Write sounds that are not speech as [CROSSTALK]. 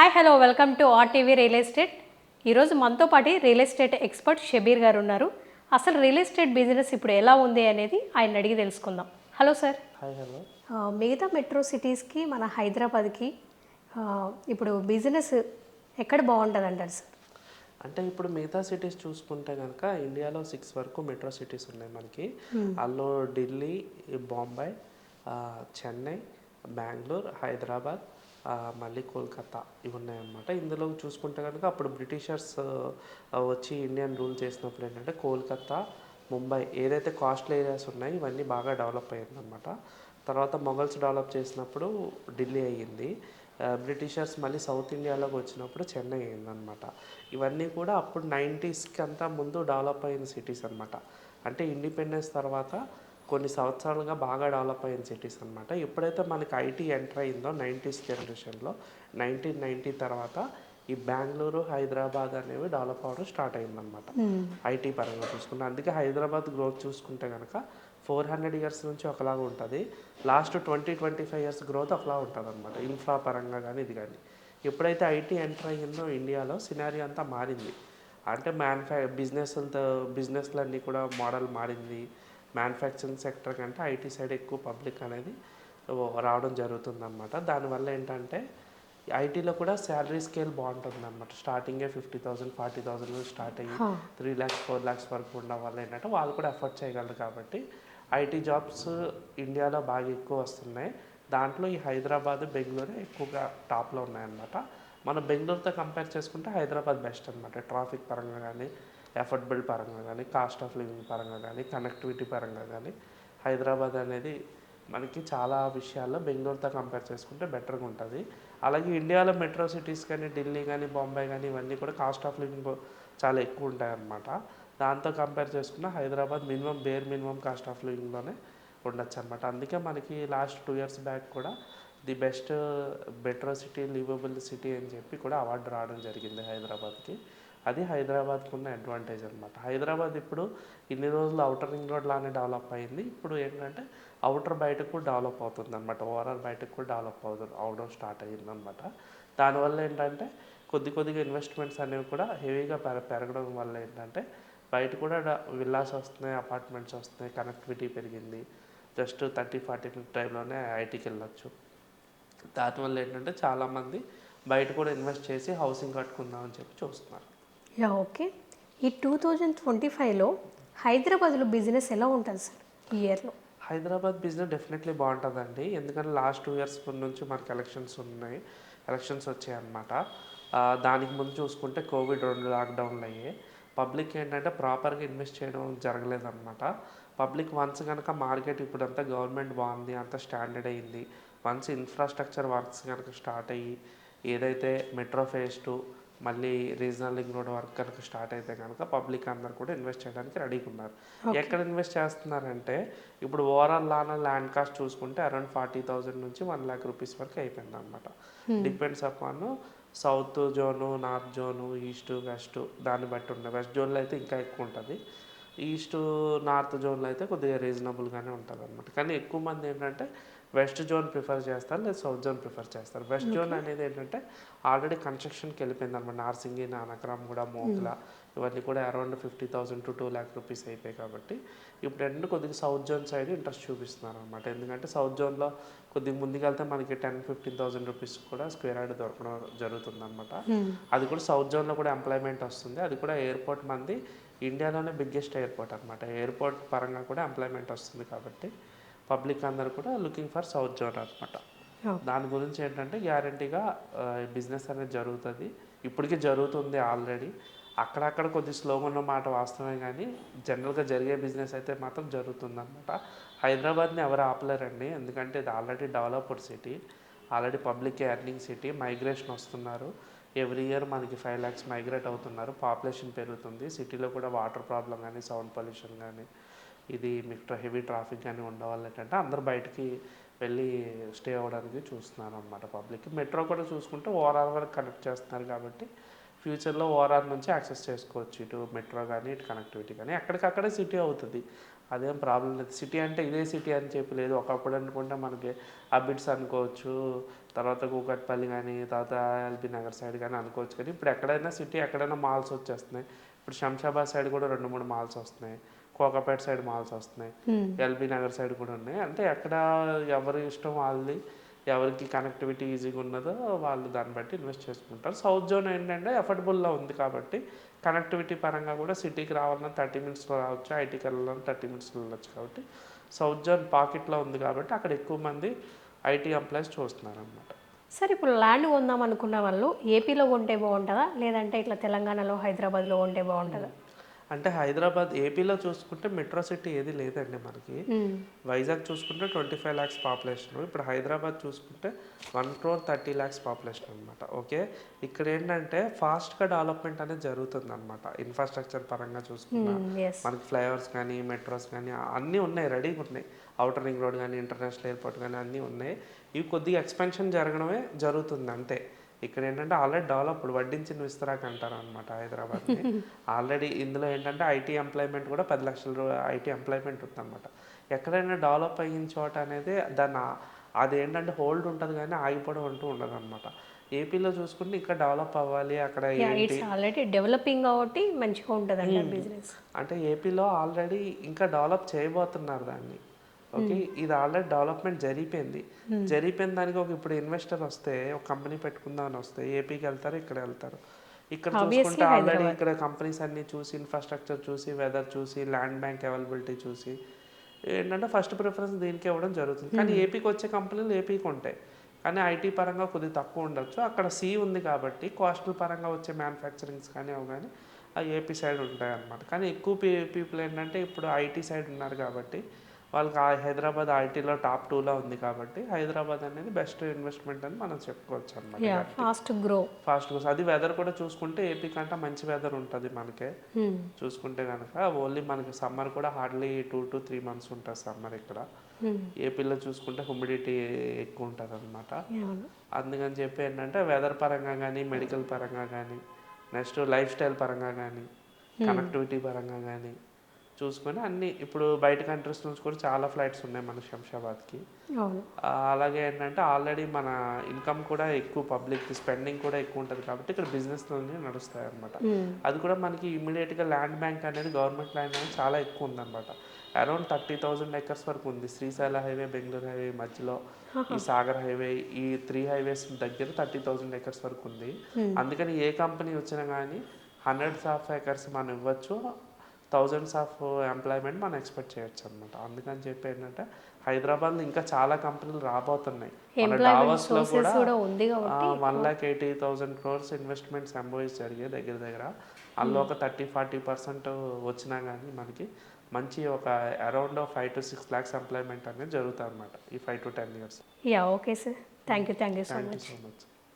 Hi hello welcome to RTV real estate ఈరోజు మనతో పాటు రియల్ ఎస్టేట్ ఎక్స్పర్ట్ షబీర్ గారు ఉన్నారు. అసలు రియల్ ఎస్టేట్ బిజినెస్ ఇప్పుడు ఎలా ఉంది అనేది ఆయన అడిగి తెలుసుకుందాం. హలో సార్ హాయ్ హలో మిగతా మెట్రో సిటీస్కి మన హైదరాబాద్కి ఇప్పుడు బిజినెస్ ఎక్కడ బాగుంటుంది అంటారు సార్ అంటే ఇప్పుడు మిగతా సిటీస్ చూసుకుంటే కనుక ఇండియాలో సిక్స్ వరకు మెట్రో సిటీస్ ఉన్నాయి మనకి. అందులో ఢిల్లీ బాంబే చెన్నై బెంగళూరు హైదరాబాద్ మళ్ళీ కోల్కతా ఇవి ఉన్నాయన్నమాట. ఇందులో చూసుకుంటే కనుక అప్పుడు బ్రిటిషర్స్ వచ్చి ఇండియన్ రూల్ చేసినప్పుడు ఏంటంటే కోల్కతా ముంబై ఏదైతే కాస్ట్లీ ఏరియాస్ ఉన్నాయో ఇవన్నీ బాగా డెవలప్ అయ్యిందన్నమాట. తర్వాత మొఘల్స్ డెవలప్ చేసినప్పుడు ఢిల్లీ అయ్యింది. బ్రిటిషర్స్ మళ్ళీ సౌత్ ఇండియాలోకి వచ్చినప్పుడు చెన్నై అయిందనమాట ఇవన్నీ కూడా అప్పుడు నైంటీస్కి అంతా ముందు డెవలప్ అయిన సిటీస్ అనమాట అంటే ఇండిపెండెన్స్ తర్వాత కొన్ని సంవత్సరాలుగా బాగా డెవలప్ అయిన సిటీస్ అనమాట ఎప్పుడైతే మనకి ఐటీ ఎంటర్ అయిందో నైంటీస్ జనరేషన్లో నైన్టీన్ నైంటీ తర్వాత ఈ బెంగళూరు హైదరాబాద్ అనేవి డెవలప్ అవ్వడం స్టార్ట్ అయిందనమాట ఐటీ పరంగా చూసుకుంటే అందుకే హైదరాబాద్ గ్రోత్ చూసుకుంటే కనుక ఫోర్ హండ్రెడ్ ఇయర్స్ నుంచి ఒకలాగా ఉంటుంది. Last twenty twenty five years growth ఒకలా ఉంటుంది అనమాట ఇన్ఫ్రా పరంగా కానీ ఇది కానీ ఎప్పుడైతే ఐటీ ఎంటర్ అయ్యిందో ఇండియాలో సినారీ అంతా మారింది. అంటే మ్యానుఫ్యా బిజినెస్లతో బిజినెస్లన్నీ కూడా మోడల్ మారింది. మ్యానుఫ్యాక్చరింగ్ సెక్టర్ కంటే ఐటీ సైడ్ ఎక్కువ పబ్లిక్ అనేది రావడం జరుగుతుంది అనమాట దానివల్ల ఏంటంటే ఐటీలో కూడా శాలరీ స్కేల్ బాగుంటుంది అనమాట స్టార్టింగే fifty thousand forty thousand start అయ్యి త్రీ ల్యాక్స్ ఫోర్ ల్యాక్స్ వరకు ఉండడం వల్ల ఏంటంటే వాళ్ళు కూడా ఎఫర్ట్ చేయగలరు కాబట్టి ఐటీ జాబ్స్ ఇండియాలో బాగా ఎక్కువ వస్తున్నాయి. దాంట్లో ఈ హైదరాబాద్ బెంగళూరు ఎక్కువగా టాప్లో ఉన్నాయన్నమాట. మనం బెంగళూరుతో కంపేర్ చేసుకుంటే హైదరాబాద్ బెస్ట్ అనమాట ట్రాఫిక్ పరంగా కానీ ఎఫర్టబుల్ పరంగా కానీ కాస్ట్ ఆఫ్ లివింగ్ పరంగా కానీ కనెక్టివిటీ పరంగా కానీ హైదరాబాద్ అనేది మనకి చాలా విషయాల్లో బెంగళూరుతో కంపేర్ చేసుకుంటే బెటర్గా ఉంటుంది. అలాగే ఇండియాలో మెట్రో సిటీస్ కానీ ఢిల్లీ కానీ బొంబాయి కానీ ఇవన్నీ కూడా కాస్ట్ ఆఫ్ లివింగ్ చాలా ఎక్కువ ఉంటాయన్నమాట. దాంతో కంపేర్ చేసుకున్న Hyderabad minimum bare minimum cost of లివింగ్లోనే ఉండొచ్చు అనమాట అందుకే మనకి లాస్ట్ టూ ఇయర్స్ బ్యాక్ కూడా the best metro city livable city అని చెప్పి కూడా అవార్డు రావడం జరిగింది హైదరాబాద్కి. అది హైదరాబాద్కు ఉన్న అడ్వాంటేజ్ అనమాట హైదరాబాద్ ఇప్పుడు ఇన్ని రోజులు అవుటర్ రింగ్ రోడ్ లానే డెవలప్ అయింది. ఇప్పుడు ఏంటంటే అవుటర్ బయటకు కూడా డెవలప్ అవుతుంది అనమాట ఓవరాల్ బయటకు కూడా డెవలప్ అవుతుంది అవడం స్టార్ట్ అయ్యింది అనమాట దానివల్ల ఏంటంటే కొద్ది కొద్దిగా ఇన్వెస్ట్మెంట్స్ అనేవి కూడా హెవీగా పెర పెరగడం వల్ల ఏంటంటే బయట కూడా విల్లాస్ వస్తున్నాయి అపార్ట్మెంట్స్ వస్తున్నాయి కనెక్టివిటీ పెరిగింది. జస్ట్ థర్టీ ఫార్టీ టైంలోనే ఐటీకి వెళ్ళొచ్చు. దానివల్ల ఏంటంటే చాలామంది బయట కూడా ఇన్వెస్ట్ చేసి హౌసింగ్ కట్టుకుందామని చెప్పి చూస్తున్నారు. Yeah okay. ఈ టూ థౌజండ్ ట్వంటీ ఫైవ్లో హైదరాబాద్లో బిజినెస్ ఎలా ఉంటుంది సార్? ఈ ఇయర్లో. హైదరాబాద్ బిజినెస్ డెఫినెట్లీ బాగుంటుందండి. ఎందుకంటే లాస్ట్ టూ ఇయర్స్ నుంచి మనకి ఎలక్షన్స్ ఉన్నాయి. ఎలక్షన్స్ వచ్చాయి అన్నమాట దానికి ముందు చూసుకుంటే కోవిడ్ రెండు లాక్డౌన్లు అయ్యాయి. పబ్లిక్ ఏంటంటే ప్రాపర్గా ఇన్వెస్ట్ చేయడం జరగలేదన్నమాట. పబ్లిక్ వన్స్ కనుక మార్కెట్ ఇప్పుడంతా గవర్నమెంట్ బాగుంది అంత స్టాండర్డ్ అయింది వన్స్ ఇన్ఫ్రాస్ట్రక్చర్ వర్క్స్ కనుక స్టార్ట్ అయ్యి ఏదైతే మెట్రో ఫేజ్ టూ మళ్ళీ రీజనల్ లింక్ రోడ్ వర్క్ కనుక స్టార్ట్ అయితే కనుక పబ్లిక్ అందరు కూడా ఇన్వెస్ట్ చేయడానికి రెడీగా ఉన్నారు ఎక్కడ ఇన్వెస్ట్ చేస్తున్నారంటే ఇప్పుడు ఓవరాల్ లాన ల్యాండ్ కాస్ట్ చూసుకుంటే అరౌండ్ ఫార్టీ థౌజండ్ నుంచి వన్ ల్యాక్ రూపీస్ వరకు అయిపోయింది అనమాట depends upon south zone north zone east west దాన్ని బట్టి ఉంటుంది. వెస్ట్ జోన్లో అయితే ఇంకా ఎక్కువ ఉంటుంది. ఈస్ట్ నార్త్ జోన్లో అయితే కొద్దిగా రీజనబుల్గానే ఉంటుంది అనమాట కానీ ఎక్కువ మంది ఏంటంటే వెస్ట్ జోన్ ప్రిఫర్ చేస్తారు లేదా సౌత్ జోన్ ప్రిఫర్ చేస్తారు. వెస్ట్ జోన్ అనేది ఏంటంటే ఆల్రెడీ కన్స్ట్రక్షన్కి వెళ్ళిపోయింది అనమాట. నార్సింగి నానక్రామ్ కూడా మోకుల ఇవన్నీ కూడా around fifty thousand to two lakh rupees అయిపోయాయి కాబట్టి ఇప్పుడు రెండు కొద్దిగా సౌత్ జోన్ సైడ్ ఇంట్రెస్ట్ చూపిస్తున్నారు అనమాట. ఎందుకంటే సౌత్ జోన్లో కొద్దిగా ముందుకెళ్తే మనకి టెన్ ఫిఫ్టీన్ థౌసండ్ రూపీస్ కూడా స్క్వేర్ యార్డ్ దొరకడం జరుగుతుంది అనమాట అది కూడా సౌత్ జోన్లో కూడా ఎంప్లాయ్మెంట్ వస్తుంది. అది కూడా ఎయిర్పోర్ట్ మంది ఇండియాలోనే బిగ్గెస్ట్ ఎయిర్పోర్ట్ అనమాట. ఎయిర్పోర్ట్ పరంగా కూడా ఎంప్లాయ్మెంట్ వస్తుంది కాబట్టి పబ్లిక్ అందరు కూడా లుకింగ్ ఫర్ సౌత్ జోన్ అనమాట దాని గురించి ఏంటంటే గ్యారంటీగా బిజినెస్ అనేది జరుగుతుంది. ఇప్పటికీ జరుగుతుంది ఆల్రెడీ. అక్కడక్కడ కొద్ది స్లోగా ఉన్న మాట వాస్తవమే కానీ జనరల్గా జరిగే బిజినెస్ అయితే మాత్రం జరుగుతుంది అనమాట హైదరాబాద్ని ఎవరు ఆపలేరండి. ఎందుకంటే ఇది already developed city. Already public earning city. Migration వస్తున్నారు. ఎవ్రీ ఇయర్ మనకి ఫైవ్ ల్యాక్స్ మైగ్రేట్ అవుతున్నారు. పాపులేషన్ పెరుగుతుంది. సిటీలో కూడా వాటర్ ప్రాబ్లం కానీ సౌండ్ పొల్యూషన్ కానీ ఇది మీకు హెవీ ట్రాఫిక్ కానీ ఉండవల్ల ఏంటంటే అందరు బయటికి వెళ్ళి స్టే అవ్వడానికి చూస్తున్నారు అనమాట పబ్లిక్. మెట్రో కూడా చూసుకుంటే ఓఆర్ఆర్ వరకు కనెక్ట్ చేస్తున్నారు కాబట్టి ఫ్యూచర్లో ఓఆర్ఆర్ నుంచి యాక్సెస్ చేసుకోవచ్చు. ఇటు మెట్రో కానీ ఇటు కనెక్టివిటీ కానీ ఎక్కడికక్కడే సిటీ అవుతుంది. అదేం ప్రాబ్లం లేదు. సిటీ అంటే ఇదే సిటీ అని చెప్పి లేదు. ఒకప్పుడు అనుకుంటే మనకి అబిడ్స్ అనుకోవచ్చు తర్వాత కూకట్పల్లి కానీ తర్వాత ఎల్బీ నగర్ సైడ్ కానీ అనుకోవచ్చు కానీ ఇప్పుడు ఎక్కడైనా సిటీ ఎక్కడైనా మాల్స్ వచ్చేస్తున్నాయి. ఇప్పుడు శంషాబాద్ సైడ్ కూడా రెండు మూడు మాల్స్ వస్తున్నాయి. కోకాపేట సైడ్ మాల్స్ వస్తున్నాయి. ఎల్బీ నగర్ సైడ్ కూడా ఉన్నాయి. అంటే ఎక్కడ ఎవరి ఇష్టం వాళ్ళది ఎవరికి కనెక్టివిటీ ఈజీగా ఉన్నదో వాళ్ళు దాన్ని బట్టి ఇన్వెస్ట్ చేసుకుంటారు. సౌత్ జోన్ ఏంటంటే అఫోర్డబుల్లో ఉంది కాబట్టి కనెక్టివిటీ పరంగా కూడా సిటీకి రావాలన్నా థర్టీ మినిట్స్లో రావచ్చు ఐటీకి వెళ్ళాలన్నా థర్టీ మినిట్స్లో వెళ్ళొచ్చు కాబట్టి సౌత్ జోన్ పాకెట్లో ఉంది కాబట్టి అక్కడ ఎక్కువ మంది ఐటీ ఎంప్లాయీస్ చూస్తున్నారు అనమాట సార్ ఇప్పుడు ల్యాండ్ కొందాం అనుకున్న వాళ్ళు ఏపీలో కొంటే బాగుంటుందా? లేదంటే ఇట్లా తెలంగాణలో హైదరాబాద్లో కొంటే బాగుంటుందా? అంటే హైదరాబాద్ ఏపీలో చూసుకుంటే మెట్రో సిటీ ఏది లేదండి మనకి. వైజాగ్ చూసుకుంటే ట్వంటీ ఫైవ్ ల్యాక్స్ పాపులేషన్. ఇప్పుడు హైదరాబాద్ చూసుకుంటే one crore thirty lakhs population అనమాట ఓకే? ఇక్కడ ఏంటంటే ఫాస్ట్గా డెవలప్మెంట్ అనేది జరుగుతుంది అనమాట ఇన్ఫ్రాస్ట్రక్చర్ పరంగా చూసుకున్నా. మనకి ఫ్లైఓవర్స్ కానీ మెట్రోస్ కానీ అన్నీ ఉన్నాయి రెడీగా ఉన్నాయి. అవుటర్ రింగ్ రోడ్ కానీ ఇంటర్నేషనల్ ఎయిర్పోర్ట్ కానీ అన్నీ ఉన్నాయి. ఇవి కొద్దిగా ఎక్స్పెన్షన్ జరగడమే జరుగుతుంది అంతే. ఇక్కడ ఏంటంటే ఆల్రెడీ డెవలప్డ్ వడ్డించిన విస్తరాక్ అంటారు అనమాట హైదరాబాద్ని. [LAUGHS] ఆల్రెడీ ఇందులో ఏంటంటే ఐటీ ఎంప్లాయ్మెంట్ కూడా పది లక్షల ఐటీ ఎంప్లాయ్మెంట్ ఉందన్నమాట. ఎక్కడైనా డెవలప్ అయిన చోట అనేది దాన్ని ఆ- అది ఏంటంటే హోల్డ్ ఉంటుంది కానీ ఆగిపోవడం అంటూ ఉండదు అనమాట ఏపీలో చూసుకుంటే ఇక్కడ డెవలప్ అవ్వాలి అక్కడ ఆల్రెడీ డెవలపింగ్ కాబట్టి మంచిగా ఉంటుంది బిజినెస్. అంటే ఏపీలో ఆల్రెడీ ఇంకా డెవలప్ చేయబోతున్నారు దాన్ని. ఓకే? ఇది ఆల్రెడీ డెవలప్మెంట్ జరిగిపోయింది. జరిగిపోయిన దానికి ఒక ఇప్పుడు ఇన్వెస్టర్ వస్తే ఒక కంపెనీ పెట్టుకుందాం అని వస్తే ఏపీకి వెళ్తారు ఇక్కడ వెళ్తారు. ఇక్కడ చూసుకుంటే ఆల్రెడీ ఇక్కడ కంపెనీస్ అన్ని చూసి ఇన్ఫ్రాస్ట్రక్చర్ చూసి వెదర్ చూసి ల్యాండ్ బ్యాంక్ అవైలబిలిటీ చూసి ఏంటంటే ఫస్ట్ ప్రిఫరెన్స్ దీనికి ఇవ్వడం జరుగుతుంది. కానీ ఏపీకి వచ్చే కంపెనీలు ఏపీకి ఉంటాయి. కానీ ఐటీ పరంగా కొద్దిగా తక్కువ ఉండొచ్చు. అక్కడ సి ఉంది కాబట్టి కాస్టల్ పరంగా వచ్చే మ్యానుఫ్యాక్చరింగ్స్ కానీ అవి కానీ ఆ ఏపీ సైడ్ ఉంటాయి అన్నమాట కానీ ఎక్కువ పీపుల్ ఏంటంటే ఇప్పుడు ఐటీ సైడ్ ఉన్నారు కాబట్టి వాళ్ళకి ఆ హైదరాబాద్ ఐటీలో టాప్ టూలో ఉంది కాబట్టి హైదరాబాద్ అనేది బెస్ట్ ఇన్వెస్ట్మెంట్ అని మనం చెప్పుకోవచ్చు అనమాట ఫాస్ట్ గ్రో ఫాస్ట్ అది వెదర్ కూడా చూసుకుంటే ఏపీ కంటే మంచి వెదర్ ఉంటుంది మనకే. చూసుకుంటే కనుక ఓన్లీ మనకి సమ్మర్ కూడా hardly two to three months ఉంటుంది సమ్మర్ ఇక్కడ. ఏపీలో చూసుకుంటే హ్యూమిడిటీ ఎక్కువ ఉంటుంది అనమాట అందుకని చెప్పి ఏంటంటే వెదర్ పరంగా కానీ మెడికల్ పరంగా కానీ నెక్స్ట్ లైఫ్ స్టైల్ పరంగా కానీ కనెక్టివిటీ పరంగా కానీ చూసుకొని అన్ని ఇప్పుడు బయట కంట్రీస్ నుంచి కూడా చాలా ఫ్లైట్స్ ఉన్నాయి మన శంషాబాద్కి. అలాగే ఏంటంటే ఆల్రెడీ మన ఇన్కమ్ కూడా ఎక్కువ పబ్లిక్ స్పెండింగ్ కూడా ఎక్కువ ఉంటుంది కాబట్టి ఇక్కడ బిజినెస్ నడుస్తాయి అనమాట అది కూడా మనకి ఇమీడియట్గా ల్యాండ్ బ్యాంక్ అనేది గవర్నమెంట్ ల్యాండ్ అనేది చాలా ఎక్కువ ఉందన్నమాట. అరౌండ్ థర్టీ థౌజండ్ ఎకర్స్ వరకు ఉంది. శ్రీశైల హైవే బెంగళూరు హైవే మధ్యలో ఈ సాగర్ హైవే ఈ త్రీ హైవేస్ దగ్గర థర్టీ థౌజండ్ ఎకర్స్ వరకు ఉంది. అందుకని ఏ కంపెనీ వచ్చినా కానీ హండ్రెడ్స్ ఆఫ్ ఎకర్స్ మనం ఇవ్వచ్చు. థౌజండ్స్ ఆఫ్ ఎంప్లాయ్మెంట్ మనం ఎక్స్పెక్ట్ చేయొచ్చు అనమాట అందుకని చెప్పి ఏంటంటే హైదరాబాద్లో ఇంకా చాలా కంపెనీలు రాబోతున్నాయి. మన కూడా one lakh eighty thousand crores investments ఎంబోయిస్ జరిగాయి దగ్గర దగ్గర. అందులో ఒక థర్టీ ఫార్టీ పర్సెంట్ వచ్చినా కానీ మనకి మంచి ఒక around five to six lakhs employment అనేది జరుగుతుంది అనమాట ఈ five to ten years yeah okay sir thank you thank you so much